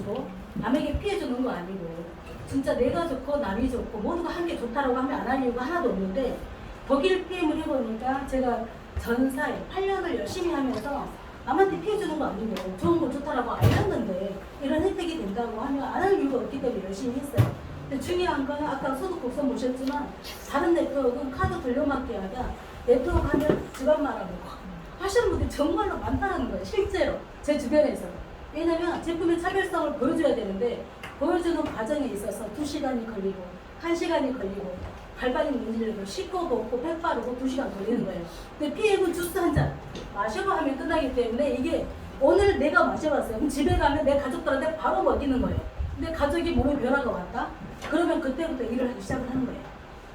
가지고 남에게 피해 주는 거 아니고 진짜 내가 좋고 남이 좋고 모두가 함께 좋다라고 하면 안 할 이유가 하나도 없는데 독일 PM을 해보니까 제가 전사에 8년을 열심히 하면서 남한테 피해 주는 거 아니고 좋은 거 좋다라고 알렸는데 이런 혜택이 된다고 하면 안 할 이유가 없기 때문에 열심히 했어요. 근데 중요한 거는 아까 소득 곡선 보셨지만 다른 네트워크는 카드 돌려막기 하다 네트워크 하면 집안 말아보고 하시는 분들이 정말로 많다는 거예요. 실제로 제 주변에서. 왜냐면 제품의 차별성을 보여줘야 되는데 보여주는 과정에 있어서 2시간이 걸리고 1시간이 걸리고 발발이 문질르고 씻고 먹고 팩 바르고 2시간 걸리는 거예요. 근데 PM은 주스 한 잔 마셔봐 하면 끝나기 때문에 이게 오늘 내가 마셔봤어요. 그럼 집에 가면 내 가족들한테 바로 먹이는 거예요. 근데 가족이 몸에 변화가 왔다? 그러면 그때부터 일을 하기 시작을 하는 거예요.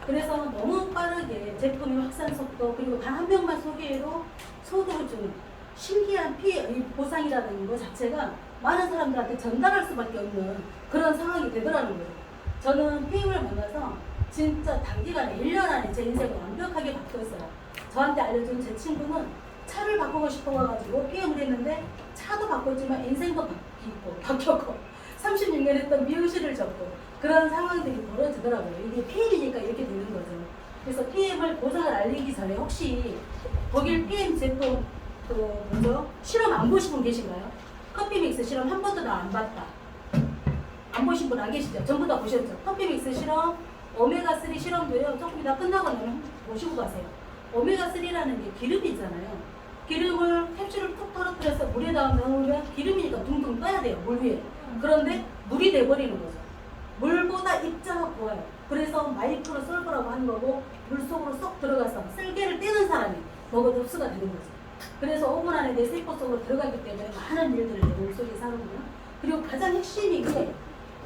그래서 너무 빠르게 제품의 확산 속도 그리고 단한 명만 소개로 소득을 주는 신기한 피해 이 보상이라는 것 자체가 많은 사람들한테 전달할 수밖에 없는 그런 상황이 되더라는 거예요. 저는 PM을 만나서 진짜 단기간에 1년 안에 제 인생을 완벽하게 바뀌었어요. 저한테 알려준 제 친구는 차를 바꾸고 싶어가지고 PM을 했는데 차도 바꿨지만 인생도 바뀌고 바뀌었고 36년 했던 미용실을 접고 그런 상황들이 벌어지더라고요. 이게 PM이니까 이렇게 되는 거죠. 그래서 PM을 보상을 알리기 전에 혹시 독일 PM 제품 그 뭐죠? 실험 안 보신 분 계신가요? 커피 믹스 실험 한 번도 다안 봤다. 안 보신 분 안 계시죠? 전부 다 보셨죠? 커피 믹스 실험, 오메가3 실험도요. 조금 이따 끝나고 나면 보시고 가세요. 오메가3라는 게 기름이잖아요. 기름을 캡슐을 툭 떨어뜨려서 물에다 넣으면 기름이니까 둥둥 떠야 돼요. 물 위에. 그런데 물이 돼버리는 거죠. 물보다 입자가 고와요. 그래서 마이크로 썰거라고 하는 거고 물 속으로 쏙 들어가서 쓸개를 떼는 사람이 먹어도 흡수가 되는 거죠. 그래서 5분 안에 내 세포 속으로 들어가기 때문에 많은 일들을 내 몸속에 사는구나. 그리고 가장 핵심이 게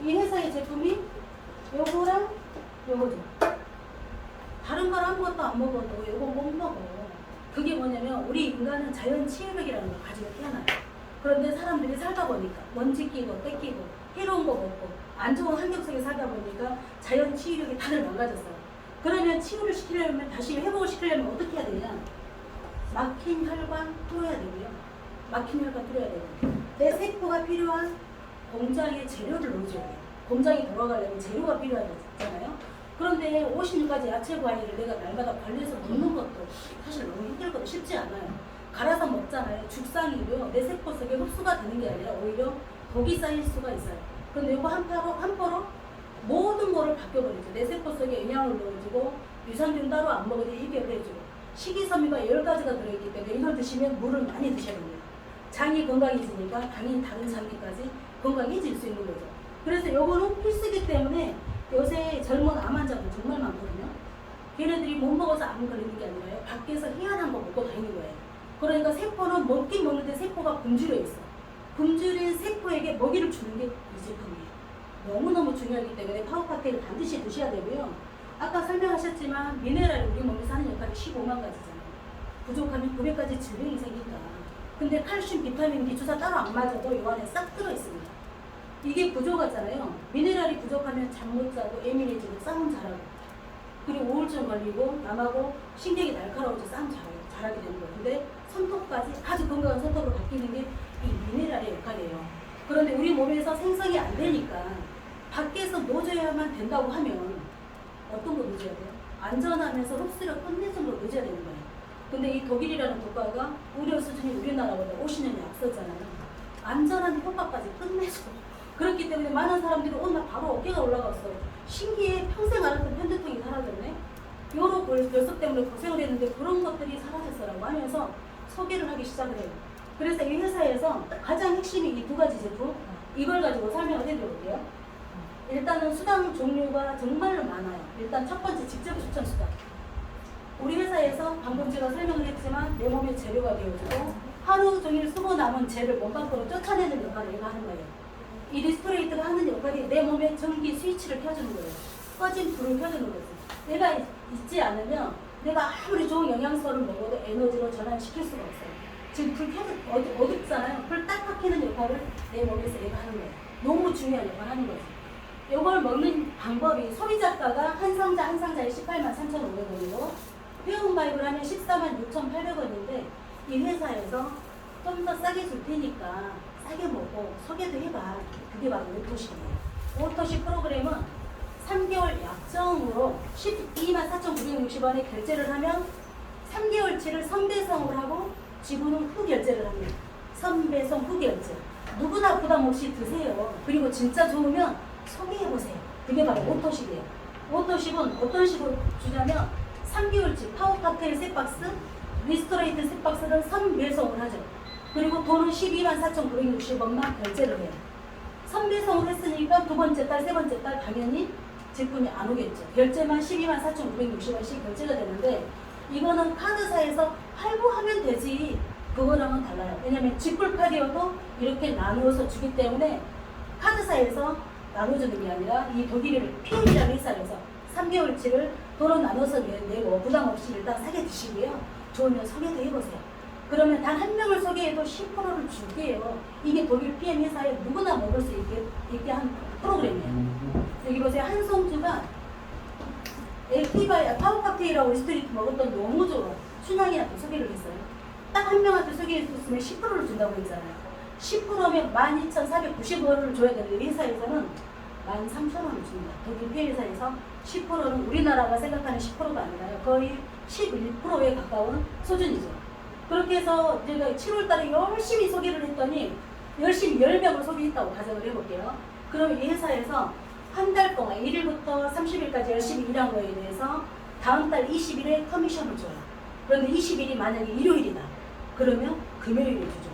이 회사의 제품이 요거랑 요거죠. 다른 걸 아무것도 안 먹어도 요거 못 먹어. 그게 뭐냐면 우리 인간은 자연 치유력이라는 걸 가지고 태어나요. 그런데 사람들이 살다 보니까 먼지 끼고 때 끼고 해로운 거 먹고 안 좋은 환경 속에 살다 보니까 자연 치유력이 다들 망가졌어요. 그러면 치유를 시키려면 다시 회복을 시키려면 어떻게 해야 되냐? 막힌 혈관 뚫어야 되고요. 막힌 혈관 뚫어야 되고 내 세포가 필요한 공장에 재료를 넣어줘야 돼요. 공장이 돌아가려면 재료가 필요하잖아요. 그런데 56가지 야채 과일을 내가 날마다 관리해서 먹는 것도 사실 너무 힘들거든 쉽지 않아요. 갈아서 먹잖아요. 죽상이고요. 내 세포 속에 흡수가 되는 게 아니라 오히려 독이 쌓일 수가 있어요. 그런데 이거 한 포로 한 포로 모든 거를 바뀌어버리죠. 내 세포 속에 영양을 넣어주고 유산균 따로 안 먹어도 입에 해주고 식이섬유가 10가지가 들어있기 때문에 이걸 드시면 물을 많이 드셔야 됩니다. 장이 건강해지니까 당연히 다른 장기까지 건강해질 수 있는 거죠. 그래서 요거는 필수기 때문에 요새 젊은 암 환자들 정말 많거든요. 걔네들이 못 먹어서 암 걸리는 게 아니라요. 밖에서 희한한 거 먹고 다니는 거예요. 그러니까 세포는 먹긴 먹는데 세포가 굶주려 있어. 굶주린 세포에게 먹이를 주는 게 이 제품이에요. 너무너무 중요하기 때문에 파워파테를 반드시 드셔야 되고요. 아까 설명하셨지만 미네랄이 우리 몸에서 하는 역할이 15만 가지잖아요. 부족하면 900가지 질병이 생긴다. 근데 칼슘, 비타민 D 주사 따로 안 맞아도 요 안에 싹 들어 있습니다. 이게 부족하잖아요. 미네랄이 부족하면 잠 못 자고 예민해지고 싸움 잘하고 그리고 우울증 걸리고 남하고 신경이 날카로워져 싸움 잘, 잘하게 되는 거예요. 근데 손톱까지 아주 건강한 손톱으로 바뀌는 게 이 미네랄의 역할이에요. 그런데 우리 몸에서 생성이 안 되니까 밖에서 놓아줘야만 된다고 하면 어떤 거 놓아줘야 돼요? 안전하면서 흡수력 끝내준으로 놓아줘야 되는 거예요. 근데 이 독일이라는 국가가 우려 수준이 우리나라보다 50년이 앞섰잖아요. 안전한 효과까지 끝내주고 그렇기 때문에 많은 사람들이 오늘 바로 어깨가 올라갔어. 신기해 평생 앓았던 편두통이 사라졌네. 여러 결- 결석 때문에 고생을 했는데 그런 것들이 사라졌어라고 하면서 소개를 하기 시작을 해요. 그래서 이 회사에서 가장 핵심이 이 두 가지 제품 이걸 가지고 설명을 해드려볼게요. 일단은 수당 종류가 정말로 많아요. 일단 첫 번째 직접 추천 수당. 우리 회사에서 방금 제가 설명을 했지만 내 몸의 재료가 되어주고 하루 종일 쓰고 남은 재를 몸 밖으로 쫓아내는 역할을 얘가 하는 거예요. 이 리스토레이트가 하는 역할이 내 몸에 전기 스위치를 켜주는 거예요. 꺼진 불을 켜주는 거죠. 내가 있- 있지 않으면 내가 아무리 좋은 영양소를 먹어도 에너지로 전환시킬 수가 없어요. 지금 불 켜져 어둡, 어둡잖아요. 불딱 켜는 역할을 내 몸에서 얘가 하는 거예요. 너무 중요한 역할을 하는 거죠. 이걸 먹는 방법이 소비자가가 한 상자 한 상자에 18만 3,500원이고 회원 가입을 하면 14만 6,800원인데 이 회사에서 좀 더 싸게 줄 테니까 싸게 먹고 소개도 해봐. 그게 바로 오토십이에요. 오토십 프로그램은 3개월 약정으로 12만 4,960원에 결제를 하면 3개월치를 선배송을 하고 지분은 후 결제를 합니다. 선배송 후 결제. 누구나 부담 없이 드세요. 그리고 진짜 좋으면 소개해보세요. 그게 바로 오토십이에요. 오토십은 어떤 식으로 주냐면 3개월치 파워 칵테일 세 박스, 리스토레이트 세 박스는 선배송을 하죠. 그리고 돈은 12만 4,960원만 결제를 해요. 선배송을 했으니까 두 번째 달, 세 번째 달 당연히 제품이 안 오겠죠. 결제만 12만 4,960원씩 결제가 되는데 이거는 카드사에서 할부하면 되지. 그거랑은 달라요. 왜냐면 직불 카드여도 이렇게 나누어서 주기 때문에 카드사에서 나눠주는 게 아니라 이 독일의 PM이라는 회사에서 3개월치를 돈을 나눠서 내- 내고 부담 없이 일단 사게 드시고요. 좋으면 소개도 해보세요. 그러면 단 한 명을 소개해도 10%를 줄게요. 이게 독일 PM 회사에 누구나 먹을 수 있게, 있게 한 프로그램이에요. 여기 보세요. 한송주가 엘티바야 파워칵테일하고 스트리트 먹었던 너무 좋아. 춘향이한테 소개를 했어요. 딱 한 명한테 소개해줬으면 10%를 준다고 했잖아요. 10%면 12,490원을 줘야 되는데 회사에서는 13,000원을 줍니다. 독일 폐회사에서 10%는 우리나라가 생각하는 10%가 아니라요. 거의 11%에 가까운 수준이죠. 그렇게 해서 제가 7월 달에 열심히 소개를 했더니 열심히 10명을 소개했다고 가정을 해볼게요. 그럼 이 회사에서 한 달 동안 1일부터 30일까지 열심히 일한 거에 대해서 다음 달 20일에 커미션을 줘요. 그런데 20일이 만약에 일요일이다. 그러면 금요일에 주죠.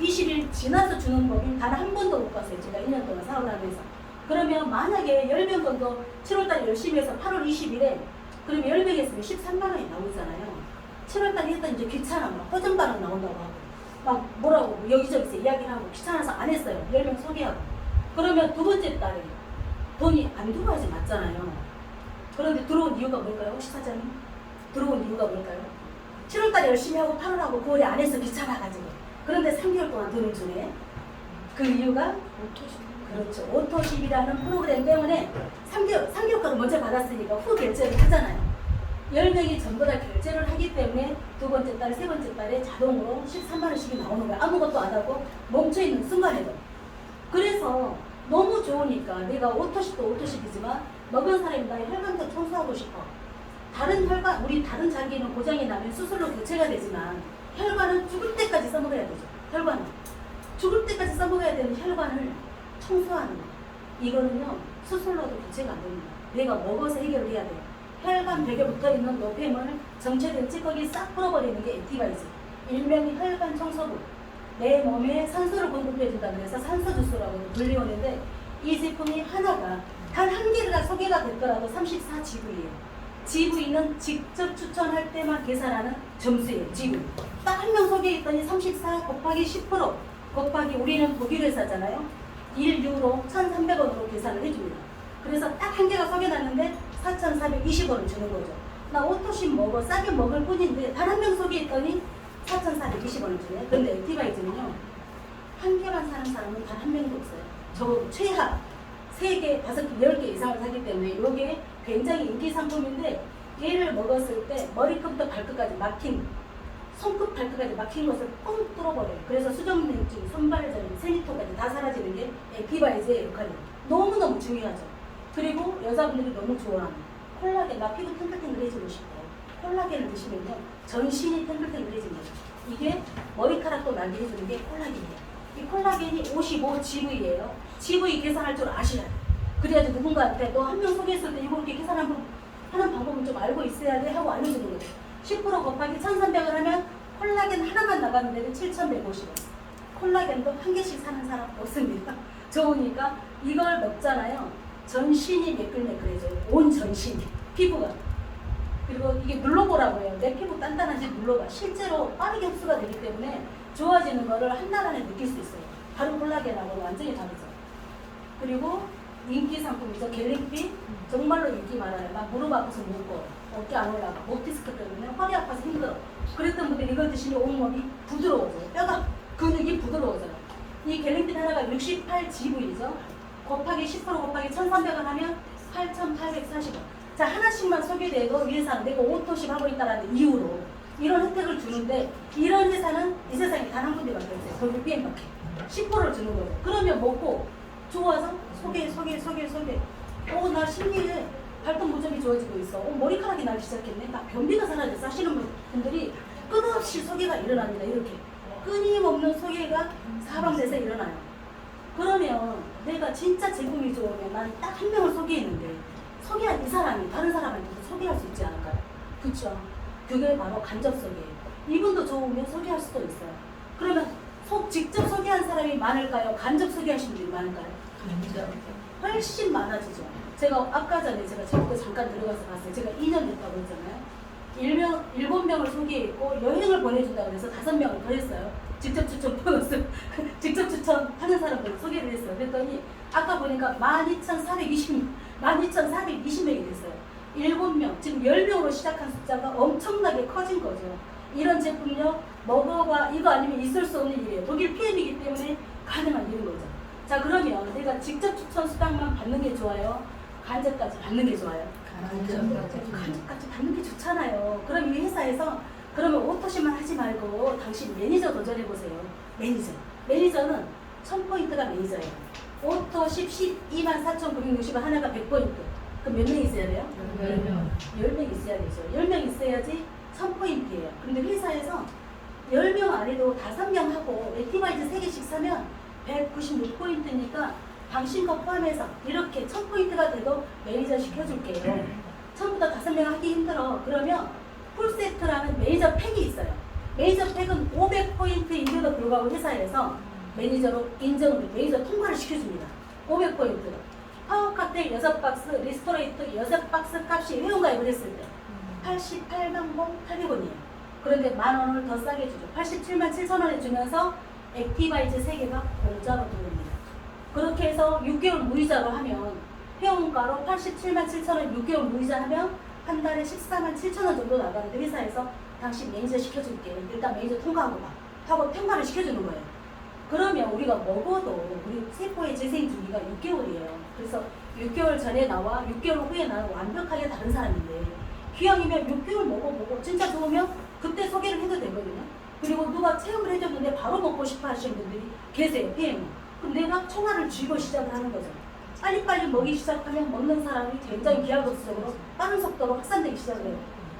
20일 지나서 주는 법인 단 한 번도 못 봤어요. 제가 1년 동안 사업을 하면서. 그러면 만약에 10명 정도 7월달에 열심히 해서 8월 20일에 그러면 10명 했으면 13만 원이 나오잖아요. 7월달에 했더니 이제 귀찮아. 막 허정반응 나온다고 하고. 막 뭐라고 여기저기서 이야기를 하고 귀찮아서 안 했어요. 10명 소개하고. 그러면 두 번째 달에 돈이 안 들어와야지 맞잖아요. 그런데 들어온 이유가 뭘까요? 혹시 사장님? 들어온 이유가 뭘까요? 7월달에 열심히 하고 8월 하고 9월에 안 해서 귀찮아가지고. 그런데 3개월 동안 돈을 주네. 그 이유가 그렇죠. 오토십이라는 프로그램 때문에 3개월, 3개월까지 먼저 받았으니까 후 결제를 하잖아요. 10명이 전부 다 결제를 하기 때문에 두 번째 달, 세 번째 달에 자동으로 13만원씩이 나오는 거야. 아무것도 안 하고 멈춰있는 순간에도. 그래서 너무 좋으니까 내가 오토십도 오토십이지만 먹은 사람이 나의 혈관도 청소하고 싶어. 다른 혈관, 우리 다른 장기는 고장이 나면 수술로 교체가 되지만 혈관은 죽을 때까지 써먹어야 되죠. 혈관은. 죽을 때까지 써먹어야 되는 혈관을 청소하는 거. 이거는요, 수술로도 교체가 안 됩니다. 내가 먹어서 해결을 해야 돼요. 혈관 벽에 붙어 있는 노폐물을 정체된 찌꺼기 싹 풀어버리는 게 액티바이즈. 일명이 혈관 청소부. 내 몸에 산소를 공급해준다 그래서 산소 주스라고 불리우는데 이 제품이 하나가 단 한 개가 소개가 됐더라도 34GV예요. GV는 직접 추천할 때만 계산하는 점수예요. GV. 딱 한 명 소개했더니 34 곱하기 10% 곱하기 우리는 독일 회사잖아요. 1유로 1,300원으로 계산을 해줍니다. 그래서 딱 한 개가 소개났는데 4,420원을 주는 거죠. 나 오토십 먹어 싸게 먹을 뿐인데 단 한 명 소개했더니 4,420원을 주네. 근데 액티바이즈는요. 한 개만 사는 사람은 단 한 명도 없어요. 적어도 최하 3개, 5개, 10개 이상을 사기 때문에 이게 굉장히 인기 상품인데 얘를 먹었을 때 머리끝부터 발끝까지 막힌 손끝 발끝까지 막힌 것을 뻥 뚫어버려요. 그래서 수정냉증, 손발저림, 세니토까지 다 사라지는 게 액티바이즈의 역할이에요. 너무너무 중요하죠. 그리고 여자분들이 너무 좋아하는 콜라겐, 나 피부 탱글탱글해지고 싶어. 콜라겐을 드시면요. 전신이 탱글탱글해집니다. 이게 머리카락도 나게 해주는 게 콜라겐이에요. 이 콜라겐이 55GV예요. GV 계산할 줄 아셔야 돼. 그래야지 누군가한테 너 한 명 소개했을 때 이거 이렇게 계산하는 하는 방법을 좀 알고 있어야 돼 하고 알려주는 거죠. 10% 곱하기 1300을 하면 콜라겐 하나만 나가는데도 7150원. 콜라겐도 한 개씩 사는 사람 없습니다. 좋으니까 이걸 먹잖아요. 전신이 매끌매끌해져요. 온 전신, 피부가. 그리고 이게 눌러보라고 해요. 내 피부 단단한지 눌러봐. 실제로 빠르게 흡수가 되기 때문에 좋아지는 거를 한 달 안에 느낄 수 있어요. 다른 콜라겐하고는 완전히 다르죠. 그리고 인기 상품이죠. 갤링피 정말로 인기 많아요. 막 무릎 아파서 못. 어깨 안 올라가. 목 디스크 때문에 허리 아파서 힘들어. 그랬던 분들이 이걸 드시면 온몸이 부드러워져요. 뼈가 근육이 부드러워져요. 이 갤링피 하나가 68GV죠. 곱하기 10% 곱하기 1,300원 하면 8,840원. 자 하나씩만 소개돼도 이 회사는 내가 오토십 하고 있다는 이유로 이런 혜택을 주는데 이런 회사는 이 세상에 단 한 군데밖에 없어요. 거기 PM 밖에 10%를 주는 거예요. 그러면 먹고 좋아서 소개 소개 소개 소개. 어 나 심리에 발동 무좀이 좋아지고 있어. 어, 머리카락이 나기 시작했네. 나 변비가 사라졌어 하시는 분들이 끊임없이 소개가 일어납니다. 이렇게 끊임없는 소개가 사방에서 일어나요. 그러면 내가 진짜 제품이 좋으면 난 딱 한 명을 소개했는데 소개한 이 사람이 다른 사람한테도 소개할 수 있지 않을까요? 그쵸? 그게 바로 간접 소개예요. 이분도 좋으면 소개할 수도 있어요. 그러면 소, 직접 소개한 사람이 많을까요? 간접 소개하신 분이 많을까요? 훨씬 많아지죠. 제가 아까 전에 제가 제주도 잠깐 들어가서 봤어요. 제가 2년 됐다고 했잖아요. 일명, 일곱 명을 소개했고 여행을 보내준다고 해서 다섯 명을 더 했어요. 직접 추천 보너스, 직접 추천하는 사람들 소개를 했어요. 그랬더니 아까 보니까 12,420, 12,420명이 됐어요. 일곱 명, 지금 10명으로 시작한 숫자가 엄청나게 커진 거죠. 이런 제품요, 먹어봐, 이거 아니면 있을 수 없는 일이에요. 독일 PM이기 때문에 가능한 일인 거죠. 자, 그러면 내가 직접 추천 수당만 받는 게 좋아요? 간접까지 받는 게 좋아요? 간접까지 받는 게 좋잖아요. 그럼 이 회사에서 그러면 오토시만 하지 말고 당신 매니저 도전해 보세요. 매니저. 매니저는 1000포인트가 매니저예요. 오토십 12만 4,960원 하나가 100포인트. 그럼 몇 명 있어야 돼요? 10명 있어야 되죠. 10명 있어야지 1000포인트예요. 근데 회사에서 10명 안 해도 5명 하고 액티바이즈 3개씩 사면 196포인트니까 당신 거 포함해서 이렇게 1000포인트가 돼도 매니저 시켜줄게요. 처음부터 5명 하기 힘들어. 그러면 풀세트라는 매니저 팩이 있어요. 매니저 팩은 500포인트인데도 불구하고 회사에서 매니저로 인정을, 매니저 통과를 시켜줍니다. 500포인트로. 파워카텔 6박스, 리스토레이트 6박스 값이 회원가입을 했을 때 88만 800원이에요. 그런데 만 원을 더 싸게 주죠. 87만 7천 원에 주면서 액티바이즈 3개가 공짜로 들어옵니다. 그렇게 해서 6개월 무이자로 하면 회원가로 87만 7천 원 6개월 무이자 하면 한 달에 14만 7천 원 정도 나가는데 회사에서 당신 매니저 시켜줄게. 일단 매니저 통과하고 봐. 하고 평가를 시켜주는 거예요. 그러면 우리가 먹어도 우리 세포의 재생 주기가 6개월이에요. 그래서 6개월 전에 나와 6개월 후에 나는 완벽하게 다른 사람인데 기왕이면 6개월 먹어보고 진짜 좋으면 그때 소개를 해도 되거든요. 그리고 누가 체험을 해줬는데 바로 먹고 싶어 하시는 분들이 계세요. PM. 그럼 내가 총알을 쥐고 시작을 하는 거죠. 빨리빨리 먹기 시작하면 먹는 사람이 굉장히 기하급수적으로 빠른 속도로 확산되기 시작을 해요.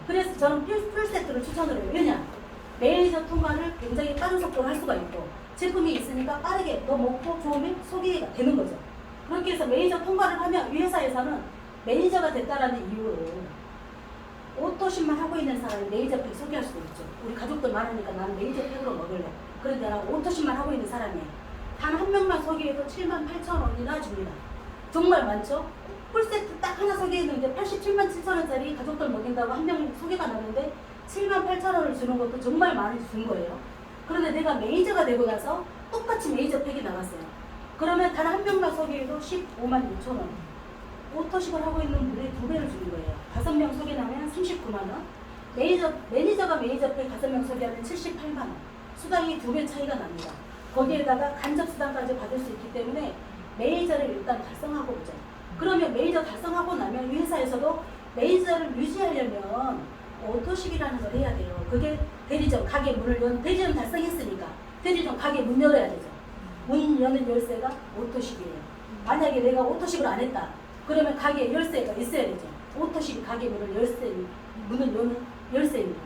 그래서 저는 풀, 풀 세트를 추천을 해요. 왜냐? 매니저 통과를 굉장히 빠른 속도로 할 수가 있고 제품이 있으니까 빠르게 너 먹고 좋으면 소개가 되는 거죠. 그렇게 해서 매니저 통과를 하면 이 회사에서는 매니저가 됐다라는 이유로 오토십만 하고 있는 사람이 매니저 팩 소개할 수도 있죠. 우리 가족들 많으니까 나는 매니저 팩으로 먹을래. 그런데 나 오토십만 하고 있는 사람이에요. 단 한 명만 소개해도 7만 8천 원이나 줍니다. 정말 많죠? 풀세트 딱 하나 소개했는데 87만 7천 원짜리 가족들 먹인다고 한 명 소개가 났는데 7만 8천 원을 주는 것도 정말 많이 준 거예요. 그런데 내가 매니저가 되고 나서 똑같이 매니저 팩이 나갔어요. 그러면 단 한 명만 소개해도 15만 6천 원. 오토식을 하고 있는 분이 두 배를 주는 거예요. 다섯 명 소개하면 39만 원. 매니저, 매니저가 매니저 팩 다섯 명 소개하면 78만 원. 수당이 두 배 차이가 납니다. 거기에다가 간접 수당까지 받을 수 있기 때문에 매니저를 일단 달성하고 오죠. 그러면 매니저 달성하고 나면 이 회사에서도 매니저를 유지하려면 오토식이라는 걸 해야 돼요. 그게 대리점 가게 문을 연 대리점 달성했으니까 대리점 가게 문 열어야 되죠. 문 여는 열쇠가 오토식이에요. 만약에 내가 오토식을 안 했다. 그러면 가게 열쇠가 있어야 되죠. 오토식이 가게 문을 열쇠 문을 여는 열쇠입니다.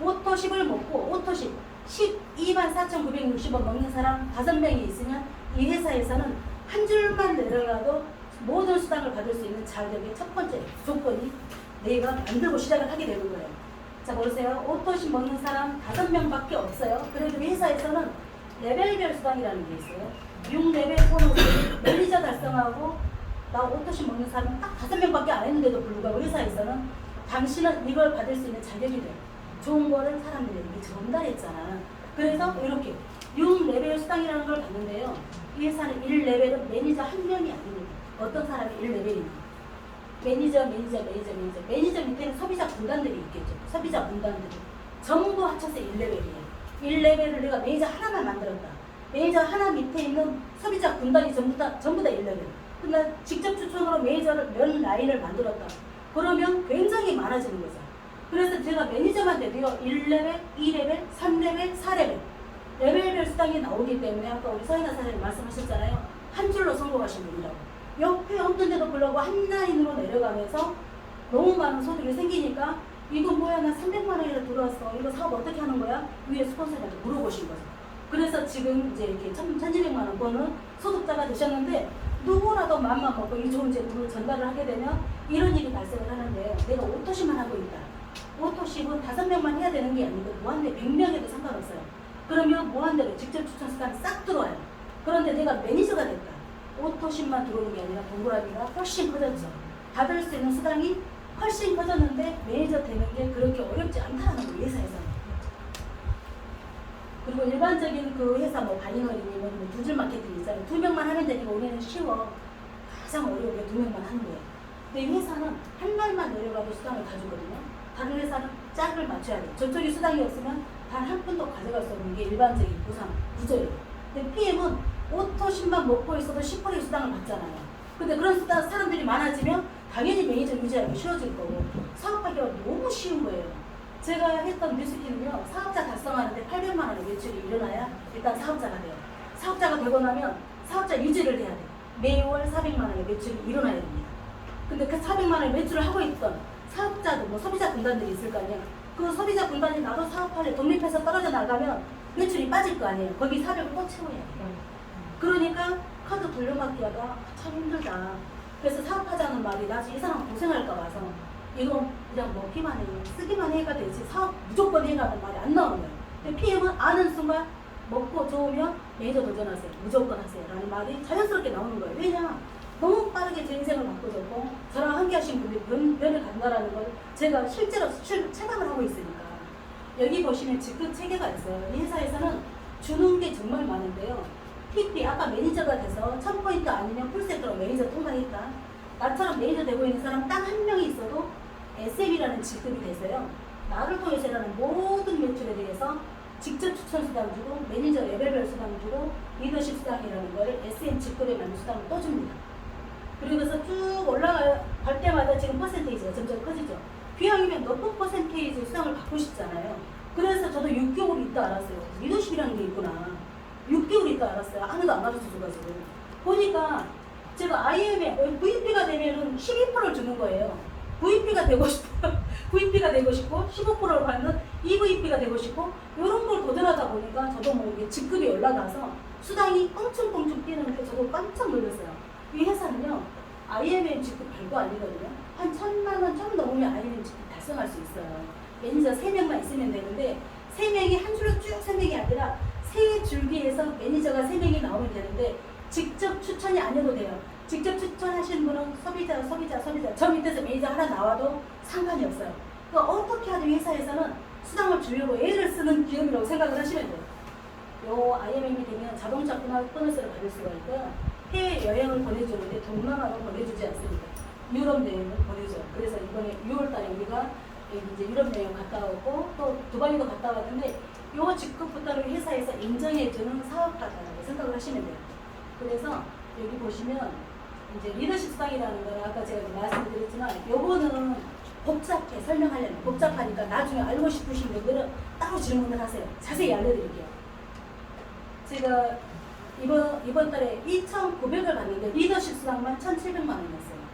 오토식을 먹고 오토식 12만 4,960원 먹는 사람 5명이 있으면 이 회사에서는 한 줄만 내려가도 모든 수당을 받을 수 있는 자격의 첫 번째 조건이 내가 만들고 시작을 하게 되는 거예요. 자, 보세요. 오토식 먹는 사람 5명밖에 없어요. 그래도 회사에서는 레벨별 수당이라는 게 있어요. 6레벨 보너스 매니저 달성하고 나 오토식 먹는 사람은 딱 5명밖에 안 했는데도 불구하고 회사에서는 당신은 이걸 받을 수 있는 자격이 돼. 좋은 거를 사람들에게 전달했잖아. 그래서 이렇게 6레벨 수당이라는 걸 받는데요. 이 회사는 1레벨은 매니저 한 명이 아닙니다. 어떤 사람이 1레벨입니다. 매니저, 매니저, 매니저, 매니저. 매니저 밑에는 소비자 군단들이 있겠죠. 소비자 군단들이. 전부 합쳐서 1레벨이에요. 1레벨을 내가 매니저 하나만 만들었다. 매니저 하나 밑에 있는 소비자 군단이 전부 다, 전부 다 1레벨. 근데 직접 추천으로 매니저를 몇 라인을 만들었다. 그러면 굉장히 많아지는 거죠. 그래서 제가 매니저만 돼도요, 1레벨, 2레벨, 3레벨, 4레벨. 레벨별 수당이 나오기 때문에 아까 우리 서인아 사장님 말씀하셨잖아요. 한 줄로 성공하신 분이라고. 옆에 없던 데도 불구하고 한 라인으로 내려가면서 너무 많은 소득이 생기니까 이거 뭐야 나 300만 원이나 들어왔어. 이거 사업 어떻게 하는 거야? 위에 스폰서한테 물어보신 거죠. 그래서 지금 이제 이렇게 1,200만 원 버는 소득자가 되셨는데 누구라도 맘만 먹고 이 좋은 제품을 전달을 하게 되면 이런 일이 발생을 하는데 내가 오토시만 하고 있다. 오토십은 다섯 명만 해야 되는 게 아니고 무한대 100명에도 상관없어요. 그러면 무한대로 직접 추천 수단이 싹 들어와요. 그런데 내가 매니저가 됐다. 오토십만 들어오는 게 아니라 동그라미가 훨씬 커졌죠. 받을 수 있는 수당이 훨씬 커졌는데 매니저 되는 게 그렇게 어렵지 않다는 거예요, 회사에서는. 그리고 일반적인 그 회사 뭐 바이너리니 뭐 두줄 마케팅 있잖아요. 두 명만 하면 되니까 우리는 쉬워. 가장 어려운 게 두 명만 하는 거예요. 근데 이 회사는 한 말만 내려가도 수당을 가주거든요. 다른 회사는 짝을 맞춰야 돼요. 저쪽이 수당이 없으면 단 한 푼도 가져갈 수 없는 게 일반적인 구상 구조예요. 근데 PM은 오토십만 먹고 있어도 10%의 수당을 받잖아요. 근데 그런 수당 사람들이 많아지면 당연히 매니저 유지하기 쉬워질 거고 사업하기가 너무 쉬운 거예요. 제가 했던 뉴스키는요 사업자 달성하는데 800만 원의 매출이 일어나야 일단 사업자가 돼요. 사업자가 되고 나면 사업자 유지를 해야 돼요. 매월 400만 원의 매출이 일어나야 됩니다. 근데 그 400만 원의 매출을 하고 있던 사업자도 뭐 소비자 군단들이 있을 거 아니에요. 그 소비자 군단이 나도 사업할래 독립해서 떨어져 나가면 매출이 빠질 거 아니에요. 거기 400을 꼭 채워야 돼요. 그러니까 카드 돌려받기가 참 힘들다. 그래서 사업하자는 말이 나중에 이 사람 고생할까 봐서 이건 그냥 먹기만 해, 쓰기만 해가 되지 사업 무조건 해라는 말이 안 나오는 거예요. 근데 PM은 아는 순간 먹고 좋으면 매니저 도전하세요. 무조건 하세요. 라는 말이 자연스럽게 나오는 거예요. 왜냐? 너무 빠르게 제 인생을 바꿔줬고 저랑 함께 하신 분들이 변, 변을 간다라는 걸 제가 실제로 실, 체감을 하고 있으니까 여기 보시면 직급 체계가 있어요. 이 회사에서는 주는 게 정말 많은데요. PP 아까 매니저가 돼서 1000포인트 아니면 풀세트로 매니저 통과했다. 나처럼 매니저 되고 있는 사람 딱 한 명이 있어도 SM이라는 직급이 돼서요. 나를 통해서 일하는 모든 매출에 대해서 직접 추천 수당 주고 매니저 레벨별 수당 주고 리더십 수당이라는 거를 SM 직급에 맞는 수당을 또 줍니다. 그리고서 쭉 올라갈 때마다 지금 퍼센테이지가 점점 커지죠. 비용이면 높은 퍼센테이지 수당을 받고 싶잖아요. 그래서 저도 6개월 있다 알았어요. 리더십이라는 게 있구나. 6개월 있다 알았어요. 아무도 안 가르쳐 줘가지고. 보니까 제가 IM에 VP가 되면은 12%를 주는 거예요. VP가 되고 싶어요. VP가 되고 싶고 15%를 받는 EVP가 되고 싶고 이런 걸 도전하다 보니까 저도 뭐 이게 직급이 올라가서 수당이 껑충껑충 뛰는데 저도 깜짝 놀랐어요. 이 회사는요 IMM 직급 별거 아니거든요. 한 천만 원 좀 넘으면 IMM 직급 달성할 수 있어요. 매니저 3명만 있으면 되는데 3명이 한 줄로 쭉 3명이 아니라 세 줄기에서 매니저가 3명이 나오면 되는데 직접 추천이 아니어도 돼요. 직접 추천하시는 분은 소비자, 소비자, 소비자. 저 밑에서 매니저 하나 나와도 상관이 없어요. 그러니까 어떻게 하든 회사에서는 수당을 주려고 애를 쓰는 기업이라고 생각을 하시면 돼요. 요 IMM이 되면 자동차 보너스를 받을 수가 있고요. 해외 여행을 보내주는데 동남아로 보내주지 않습니다. 유럽 여행을 보내줘요. 그래서 이번에 6월달에 우리가 이제 유럽 여행 갔다 오고 또 두바이도 갔다 왔는데 요 직급부터는 회사에서 인정해주는 사업가다라고 생각을 하시면 돼요. 그래서 여기 보시면 이제 리더십 수당이라는 걸 아까 제가 말씀드렸지만 요거는 복잡해 설명하려면 복잡하니까 나중에 알고 싶으신 분들은 따로 질문을 하세요. 자세히 알려드릴게요. 제가 이번 이번 달에 2,900을 받는데 리더십 수당만 1,700만 원이었어요.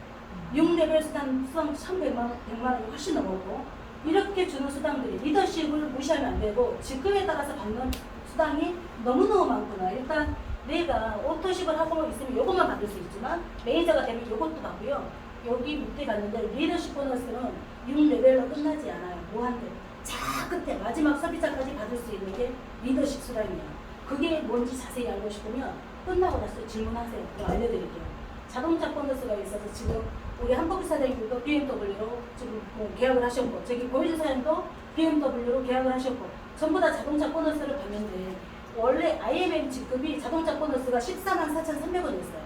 6레벨 수당 수당 1,100만 원, 100만 원이 훨씬 넘었고 이렇게 주는 수당들이 리더십을 무시하면 안 되고 직급에 따라서 받는 수당이 너무너무 많구나. 일단 내가 오토십을 하고 있으면 요것만 받을 수 있지만 매니저가 되면 요것도 받고요. 여기 밑에 갔는데 리더십 보너스는 6레벨로 끝나지 않아요. 무한대. 자 끝에 마지막 소비자까지 받을 수 있는 게 리더십 수당이에요. 그게 뭔지 자세히 알고 싶으면 끝나고 나서 질문하세요. 그럼 알려드릴게요. 자동차 보너스가 있어서 지금 우리 한국 사장님도 BMW로 지금 뭐 계약을 하셨고 저기 고유진 사장님도 BMW로 계약을 하셨고 전부 다 자동차 보너스를 받는데 원래 IMM 직급이 자동차 보너스가 14만 4,300원이었어요.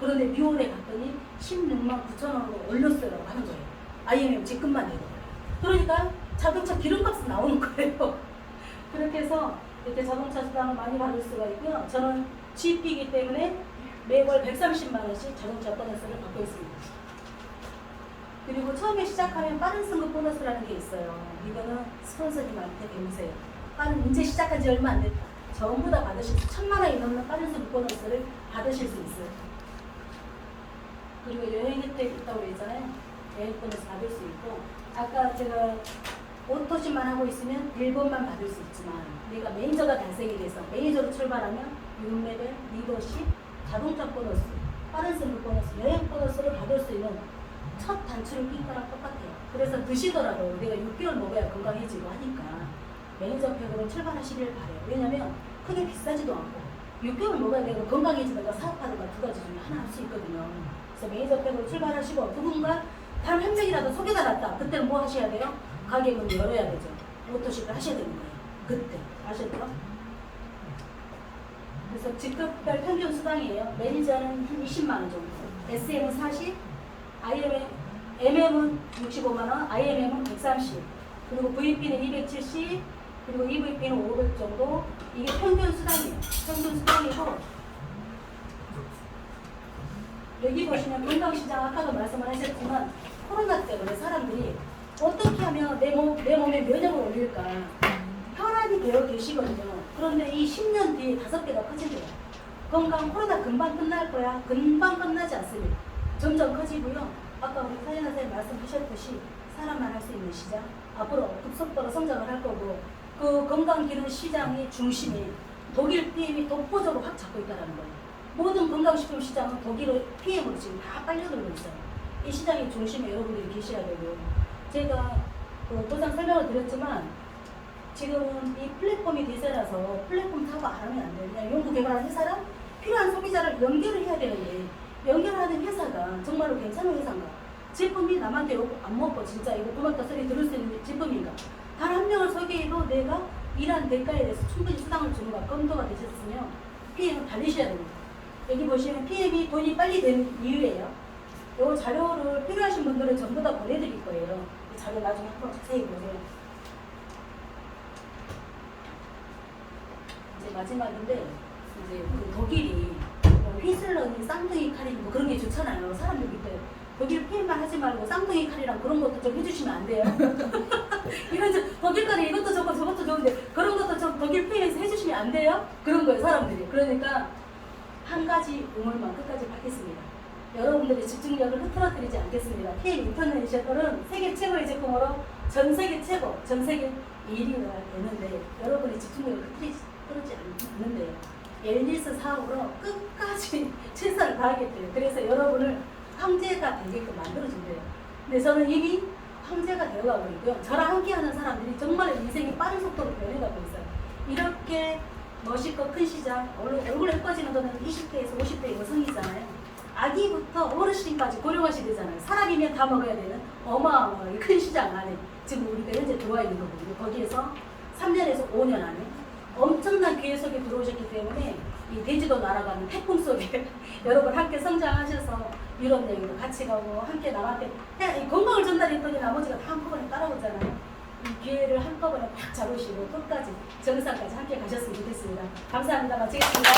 그런데 6월에 갔더니 16만 9천 원으로 올렸어요 하는 거예요. IMM 직급만 내고. 그러니까 자동차 기름값이 나오는 거예요. 그렇게 해서 이렇게 자동차 수당을 많이 받을 수가 있고요. 저는 GP이기 때문에 매월 130만 원씩 자동차 보너스를 받고 있습니다. 그리고 처음에 시작하면 빠른 승급 보너스라는 게 있어요. 이거는 스폰서님한테 배우세요. 빠른 이제 시작한 지 얼마 안 됐다. 전부 다 받으실 수, 천만 원이 넘는 빠른수 보너스를 받으실 수 있어요. 그리고 여행 혜택 있다고 그랬잖아요. 여행 보너스 받을 수 있고, 아까 제가 오토십만 하고 있으면 1번만 받을 수 있지만, 내가 매니저가 달성이 돼서 매니저로 출발하면 6레벨, 리더십, 자동차 보너스, 빠른 승부 보너스, 여행 보너스를 받을 수 있는 첫 단추를 낀 거랑 똑같아요. 그래서 드시더라도 내가 6개월 먹어야 건강해지고 하니까 매니저 팩으로 출발하시길 바래요. 왜냐면 크게 비싸지도 않고 6개월 먹어야 내가 건강해지다가 사업하다가 두 가지 중에 하나 할 수 있거든요. 그래서 매니저 팩으로 출발하시고 누군가 단한 명이라도 소개가 났다. 그때는 뭐 하셔야 돼요? 가게 문 열어야 되죠. 오토식을 하셔야 되는 거예요. 그때. 아셨죠? 그래서 직급별 평균 수당이에요. 매니저는 한 20만 원 정도. SM은 40, IMM, MM은 65만 원, IMM은 130, 그리고 VP는 270, 그리고 EVP는 500 정도. 이게 평균 수당이에요. 평균 수당이고 여기 보시면 건강시장 아까도 말씀을 하셨지만 코로나 때문에 사람들이 어떻게 하면 내, 몸, 내 몸에 면역을 올릴까 혈안이 되어 계시거든요. 그런데 이 10년 뒤에 다섯 배가 커진대요. 건강 코로나 금방 끝날 거야. 금방 끝나지 않습니다. 점점 커지고요. 아까 우리 사연아 선생님 말씀하셨듯이 사람만 할 수 있는 시장 앞으로 급속도로 성장을 할 거고 그 건강기능 시장의 중심이 독일 PM이 독보적으로 확 잡고 있다는 거예요. 모든 건강식품 시장은 독일의 PM으로 지금 다 빨려들고 있어요. 이 시장의 중심에 여러분들이 계셔야 되고 제가 그 도장 설명을 드렸지만 지금은 이 플랫폼이 대세라서 플랫폼 타고 안 하면 안 돼요. 그냥 연구 개발한 회사랑 필요한 소비자를 연결을 해야 되는데 연결하는 회사가 정말로 괜찮은 회사인가? 제품이 남한테 안 먹고 진짜 이거 고맙다 소리 들을 수 있는 제품인가? 단 한 명을 소개해도 내가 일한 대가에 대해서 충분히 수당을 주는가 검토가 되셨으면 PM을 달리셔야 됩니다. 여기 보시면 PM이 돈이 빨리 되는 이유예요. 이 자료를 필요하신 분들은 전부 다 보내드릴 거예요. 이 자료 나중에 한번 자세히 보세요. 이제 마지막인데 이제 그 독일이 뭐 휘슬러니 쌍둥이 칼이 뭐 그런 게 좋잖아요. 사람들 그때 독일 피해만 하지 말고 쌍둥이 칼이랑 그런 것도 좀 해주시면 안 돼요? 이런 저 독일 칼이 이것도 좋고 저것도 좋은데 그런 것도 좀 독일 피해에서 해주시면 안 돼요? 그런 거예요 사람들이. 그러니까 한 가지 우물만 끝까지 받겠습니다. 여러분들의 집중력을 흐트러뜨리지 않겠습니다. PM 인터내셔널은 세계 최고의 제품으로 전 세계 최고, 전 세계 1위가 되는데 여러분의 집중력을 흐트리지 않는데요. 엘리스 사업으로 끝까지 최선을 다하겠대요. 그래서 여러분을 황제가 되게끔 만들어준대요. 근데 저는 이미 황제가 되어가고 있고요. 저랑 함께하는 사람들이 정말 인생이 빠른 속도로 변해가고 있어요. 이렇게 멋있고 큰 시장, 얼굴, 예뻐지는 거는 20대에서 50대 여성이잖아요. 아기부터 어르신까지 고령화시 되잖아요. 사람이면 다 먹어야 되는 어마어마하게 큰 시장 안에 지금 우리가 현재 들어와 있는 거거든요. 거기에서 3년에서 5년 안에 엄청난 기회 속에 들어오셨기 때문에 이 돼지도 날아가는 태풍 속에 여러분 함께 성장하셔서 유럽 여행도 같이 가고 함께 나한테 이 건강을 전달했더니 나머지가 다 한꺼번에 따라오잖아요. 이 기회를 한꺼번에 팍 잡으시고 끝까지 정상까지 함께 가셨으면 좋겠습니다. 감사합니다. 마치겠습니다.